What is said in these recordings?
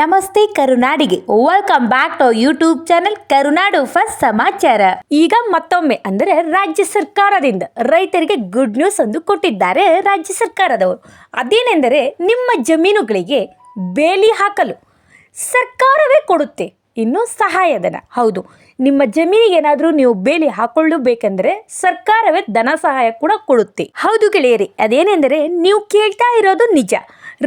ನಮಸ್ತೆ ಕರುನಾಡಿಗೆ. Welcome back to YouTube channel Karunadu first ಸಮಾಚಾರ. ಈಗ ಮತ್ತೊಮ್ಮೆ ಅಂದರೆ ರಾಜ್ಯ ಸರ್ಕಾರದಿಂದ ರೈತರಿಗೆ ಗುಡ್ ನ್ಯೂಸ್ ಒಂದು ಕೊಟ್ಟಿದ್ದಾರೆ ರಾಜ್ಯ ಸರ್ಕಾರದವರು. ಅದೇನೆಂದರೆ ನಿಮ್ಮ ಜಮೀನುಗಳಿಗೆ ಬೇಲಿ ಹಾಕಲು ಸರ್ಕಾರವೇ ಕೊಡುತ್ತೆ, ಇನ್ನು ಸಹಾಯಧನ. ಹೌದು, ನಿಮ್ಮ ಜಮೀನಿಗೆ ಏನಾದರೂ ನೀವು ಬೇಲಿ ಹಾಕೊಳ್ಳಬೇಕೆಂದರೆ ಸರ್ಕಾರವೇ ಧನ ಸಹಾಯ ಕೂಡ ಕೊಡುತ್ತೆ. ಹೌದು ಗೆಳೆಯರಿ, ಅದೇನೆಂದರೆ ನೀವು ಕೇಳ್ತಾ ಇರೋದು ನಿಜ.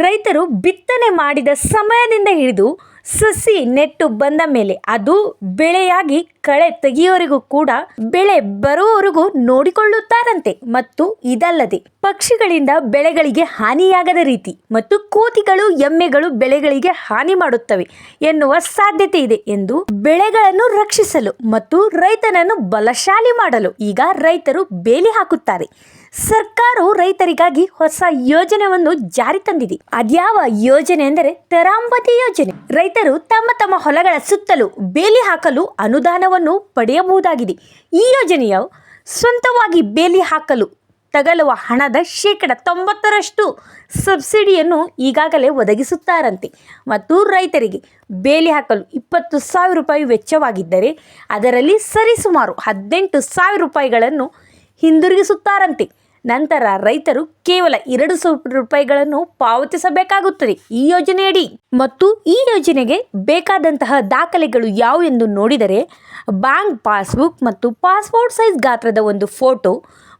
ರೈತರು ಬಿತ್ತನೆ ಮಾಡಿದ ಸಮಯದಿಂದ ಹಿಡಿದು ಸಸಿ ನೆಟ್ಟು ಬಂದ ಮೇಲೆ ಅದು ಬೆಳೆಯಾಗಿ ಕಳೆ ತೆಗೆಯೋರಿಗೂ ಕೂಡ ಬೆಳೆ ಬರುವವರೆಗೂ ನೋಡಿಕೊಳ್ಳುತ್ತಾರಂತೆ. ಮತ್ತು ಇದಲ್ಲದೆ ಪಕ್ಷಿಗಳಿಂದ ಬೆಳೆಗಳಿಗೆ ಹಾನಿಯಾಗದ ರೀತಿ ಮತ್ತು ಕೋತಿಗಳು, ಎಮ್ಮೆಗಳು ಬೆಳೆಗಳಿಗೆ ಹಾನಿ ಮಾಡುತ್ತವೆ ಎನ್ನುವ ಸಾಧ್ಯತೆ ಇದೆ ಎಂದು ಬೆಳೆಗಳನ್ನು ರಕ್ಷಿಸಲು ಮತ್ತು ರೈತನನ್ನು ಬಲಶಾಲಿ ಮಾಡಲು ಈಗ ರೈತರು ಬೇಲಿ ಹಾಕುತ್ತಾರೆ. ಸರ್ಕಾರವು ರೈತರಿಗಾಗಿ ಹೊಸ ಯೋಜನೆಯನ್ನು ಜಾರಿ ತಂದಿದೆ. ಅದ್ಯಾವ ಯೋಜನೆ ಎಂದರೆ ತರಾಂಬತಿ ಯೋಜನೆ. ರೈತರು ತಮ್ಮ ತಮ್ಮ ಹೊಲಗಳ ಸುತ್ತಲೂ ಬೇಲಿ ಹಾಕಲು ಅನುದಾನವನ್ನು ಪಡೆಯಬಹುದಾಗಿದೆ. ಈ ಯೋಜನೆಯು ಸ್ವಂತವಾಗಿ ಬೇಲಿ ಹಾಕಲು ತಗಲುವ ಹಣದ ಶೇಕಡ ತೊಂಬತ್ತರಷ್ಟು ಸಬ್ಸಿಡಿಯನ್ನು ಈಗಾಗಲೇ ಒದಗಿಸುತ್ತಾರಂತೆ. ಮತ್ತು ರೈತರಿಗೆ ಬೇಲಿ ಹಾಕಲು ಇಪ್ಪತ್ತು ಸಾವಿರ ರೂಪಾಯಿ ವೆಚ್ಚವಾಗಿದ್ದರೆ ಅದರಲ್ಲಿ ಸರಿಸುಮಾರು ಹದಿನೆಂಟು ಸಾವಿರ ರೂಪಾಯಿಗಳನ್ನು ಹಿಂದಿರುಗಿಸುತ್ತಾರಂತೆ. ನಂತರ ರೈತರು ಕೇವಲ ಎರಡು ಸಾವಿರ ರೂಪಾಯಿಗಳನ್ನು ಪಾವತಿಸಬೇಕಾಗುತ್ತದೆ. ಈ ಯೋಜನೆಯಡಿ ಮತ್ತು ಈ ಯೋಜನೆಗೆ ಬೇಕಾದಂತಹ ದಾಖಲೆಗಳು ಯಾವು ಎಂದು ನೋಡಿದರೆ, ಬ್ಯಾಂಕ್ ಪಾಸ್ಬುಕ್ ಮತ್ತು ಪಾಸ್ಪೋರ್ಟ್ ಸೈಜ್ ಗಾತ್ರದ ಒಂದು ಫೋಟೋ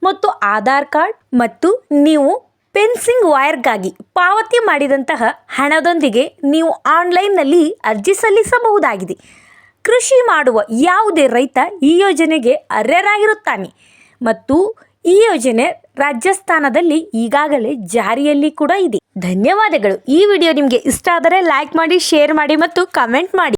ಮತ್ತು ಆಧಾರ್ ಕಾರ್ಡ್ ಮತ್ತು ನೀವು ಪೆನ್ಸಿಂಗ್ ವೈರ್ಗಾಗಿ ಪಾವತಿ ಮಾಡಿದಂತಹ ಹಣದೊಂದಿಗೆ ನೀವು ಆನ್ಲೈನ್ನಲ್ಲಿ ಅರ್ಜಿ ಸಲ್ಲಿಸಬಹುದಾಗಿದೆ. ಕೃಷಿ ಮಾಡುವ ಯಾವುದೇ ರೈತ ಈ ಯೋಜನೆಗೆ ಅರ್ಹರಾಗಿರುತ್ತಾನೆ ಮತ್ತು ಈ ಯೋಜನೆ ರಾಜಸ್ಥಾನದಲ್ಲಿ ಈಗಾಗಲೇ ಜಾರಿಯಲ್ಲಿ ಕೂಡ ಇದೆ. ಧನ್ಯವಾದಗಳು. ಈ ವಿಡಿಯೋ ನಿಮಗೆ ಇಷ್ಟ ಆದರೆ ಲೈಕ್ ಮಾಡಿ ಶೇರ್ ಮಾಡಿ ಮತ್ತು ಕಮೆಂಟ್ ಮಾಡಿ.